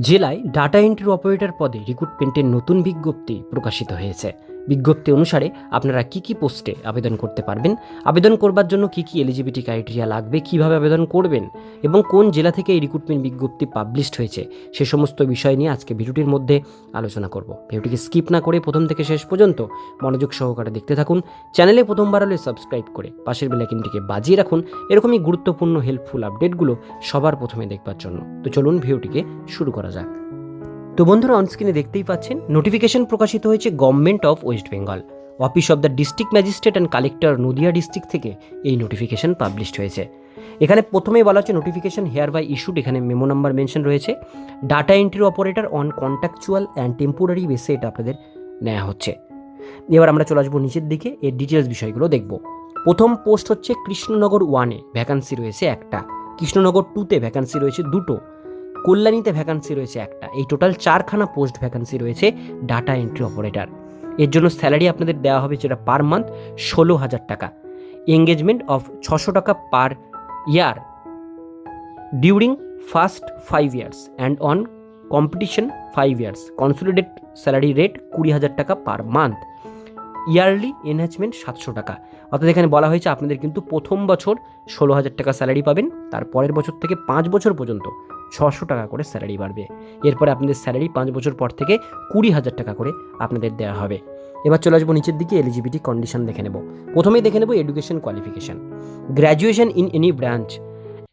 জেলায় data entry operator পদে রিক্রুটমেন্টের নতুন বিজ্ঞপ্তি প্রকাশিত হয়েছে। বিজ্ঞপ্তি অনুসারে আপনারা কি কি পোস্টে আবেদন করতে পারবেন? আবেদন করবার জন্য কি কি এলিজিবিলিটি ক্রাইটেরিয়া লাগবে? কীভাবে আবেদন করবেন? এবং কোন জেলা থেকে এই রিক্রুটমেন্ট বিজ্ঞপ্তি পাবলিশড হয়েছে? সে সমস্ত বিষয় নিয়ে আজকে ভিডিওটির মধ্যে আলোচনা করব। ভিডিওটিকে স্কিপ না করে প্রথম থেকে শেষ পর্যন্ত মনোযোগ সহকারে দেখতে থাকুন। চ্যানেলে প্রথমবার হলে সাবস্ক্রাইব করে পাশের বেলাইকিনটিকে বাজিয়ে রাখুন। এরকমই গুরুত্বপূর্ণ হেল্পফুল আপডেটগুলো সবার প্রথমে দেখবার জন্য। তো চলুন ভিডিওটিকে শুরু করা যাক। তো বন্ধুরা অনস্ক্রিনে দেখতেই পাচ্ছেন নোটিফিকেশন প্রকাশিত হয়েছে government of West Bengal office of the district magistrate and collector Nadia district থেকে এই নোটিফিকেশন পাবলিশড হয়েছে। এখানে প্রথমে বলা হচ্ছে নোটিফিকেশন হেয়ার বাই ইস্যুড এখানে মেমো নাম্বার মেনশন রয়েছে। Data entry operator on contractual and temporary বেসে এটা আপনাদের নেওয়া হচ্ছে। এবার আমরা চলে আসব নিচের দিকে, এর ডিটেলস বিষয়গুলো দেখব। প্রথম পোস্ট হচ্ছে কৃষ্ণনগর ওয়ানে ভ্যাকান্সি রয়েছে একটা। কৃষ্ণনগর টুতে ভ্যাকান্সি রয়েছে দুটো। কল্যাণীতে ভ্যাকান্সি রয়েছে একটা। এই টোটাল চারখানা পোস্ট ভ্যাকান্সি রয়েছে ডাটা এন্ট্রি অপারেটর এর জন্য স্যালারি আপনাদের দেওয়া হবে যেটা পার মান্থ ষোলো হাজার টাকা। এঙ্গেজমেন্ট অফ ছশো টাকা per year during first five years and on competition five years consolidate salary rate কুড়ি হাজার টাকা পার মান্থ ইয়ারলি এনহ্যাচমেন্ট সাতশো টাকা। অর্থাৎ এখানে বলা হয়েছে আপনাদের কিন্তু প্রথম বছর ষোলো হাজার টাকা স্যালারি পাবেন, তার পরের বছর থেকে পাঁচ বছর পর্যন্ত ছশো টাকা করে স্যালারি বাড়বে। এরপরে আপনাদের স্যালারি পাঁচ বছর পর থেকে কুড়ি হাজার টাকা করে আপনাদের দেওয়া হবে। এবার চলে আসব নিচের দিকে এলিজিবিলিটি কন্ডিশন দেখে নেব। প্রথমেই দেখে নেব education qualification. Graduation in any branch,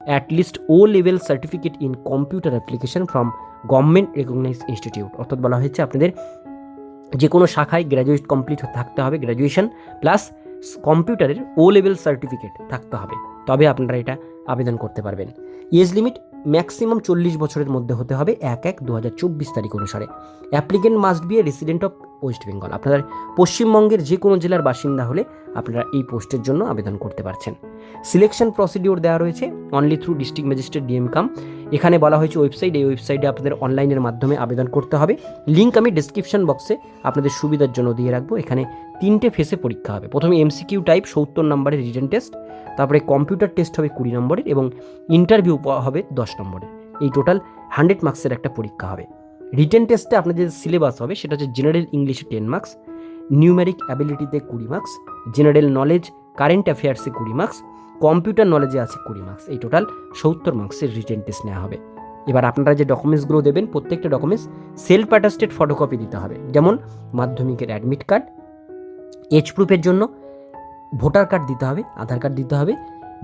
at least O level certificate in computer application from government recognise institute. অর্থাৎ বলা হয়েছে আপনাদের যে কোনো শাখায় গ্র্যাজুয়েট কমপ্লিট থাকতে হবে গ্র্যাজুয়েশন প্লাস কম্পিউটারের ও লেভেল সার্টিফিকেট থাকতে হবে। তবে আপনারা এটা আবেদন করতে পারবেন। এজ লিমিট ম্যাক্সিমাম চল্লিশ বছরের মধ্যে হতে হবে, এক এক দু হাজার চব্বিশ তারিখ অনুসারে। Applicant must be a resident of West Bengal আপনাদের পশ্চিমবঙ্গের যে কোনো জেলার বাসিন্দা হলে আপনারা এই পোস্টের জন্য আবেদন করতে পারছেন। সিলেকশন প্রসিডিওর দেওয়া রয়েছে only through district magistrate DM কাম এখানে বলা হয়েছে ওয়েবসাইট এই ওয়েবসাইটে আপনাদের অনলাইনের মাধ্যমে আবেদন করতে হবে। লিঙ্ক আমি ডিসক্রিপশন বক্সে আপনাদের সুবিধার জন্য দিয়ে রাখব। এখানে তিনটে ফেসে পরীক্ষা হবে। প্রথমে এমসিকিউ টাইপ সত্তর নম্বরের রিটেন টেস্ট তারপরে কম্পিউটার টেস্ট হবে কুড়ি নম্বরের এবং ইন্টারভিউ হবে দশ নম্বরের এই টোটাল হান্ড্রেড মার্কসের একটা পরীক্ষা হবে। রিটেন টেস্টে আপনাদের সিলেবাস হবে, সেটা হচ্ছে জেনারেল ইংলিশে টেন মার্কস নিউমেরিক অ্যাবিলিটিতে কুড়ি মার্কস জেনারেল নলেজ কারেন্ট অ্যাফেয়ার্সে কুড়ি মার্কস কম্পিউটার নলেজে আছে কুড়ি মার্কস এই টোটাল সত্তর মার্কসের রিটেন টেস্ট নেওয়া হবে। এবার আপনারা যে ডকুমেন্টসগুলো দেবেন, প্রত্যেকটা ডকুমেন্টস সেলফ অ্যাটাস্টেড ফটোকপি দিতে হবে। যেমন মাধ্যমিকের অ্যাডমিট কার্ড এজ প্রুফের জন্য ভোটার কার্ড দিতে হবে, আধার কার্ড দিতে হবে।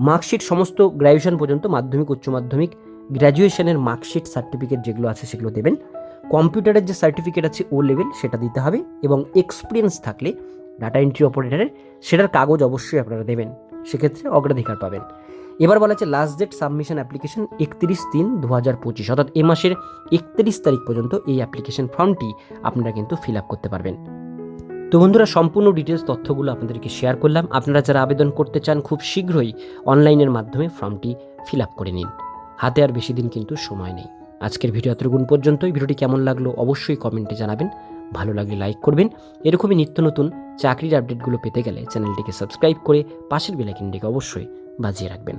মার্কশিট সমস্ত গ্র্যাজুয়েশন পর্যন্ত, মাধ্যমিক, উচ্চ মাধ্যমিক গ্র্যাজুয়েশনের মার্কশিট সার্টিফিকেট যেগুলো আছে সেগুলো দেবেন। কম্পিউটারের যে সার্টিফিকেট আছে ও লেভেল সেটা দিতে হবে এবং এক্সপিরিয়েন্স থাকলে ডাটা এন্ট্রি অপারেটারের সেটার কাগজ অবশ্যই আপনারা দেবেন। সেক্ষেত্রে অগ্রাধিকার পাবেন। এবার বলা হচ্ছে লাস্ট ডেট সাবমিশন অ্যাপ্লিকেশন একত্রিশ তিন দু হাজার পঁচিশ। অর্থাৎ এ মাসের একত্রিশ তারিখ পর্যন্ত এই অ্যাপ্লিকেশন ফর্মটি আপনারা কিন্তু ফিল আপ করতে পারবেন। তো বন্ধুরা, সম্পূর্ণ ডিটেলস তথ্যগুলো আপনাদেরকে শেয়ার করলাম। আপনারা যারা আবেদন করতে চান, খুব শীঘ্রই অনলাইনের মাধ্যমে ফর্মটি ফিল আপ করে নিন। হাতে আর বেশি দিন কিন্তু সময় নেই। আজকের ভিডিও এতটুকুন পর্যন্তই। ভিডিওটি কেমন লাগল অবশ্যই কমেন্টে জানাবেন। ভালো লাগলে লাইক করবেন। এরকমই নিত্য নতুন চাকরির আপডেটগুলো পেতে গেলে চ্যানেলটিকে সাবস্ক্রাইব করে পাশের বেলাইকিনটিকে অবশ্যই বাজিয়ে রাখবেন।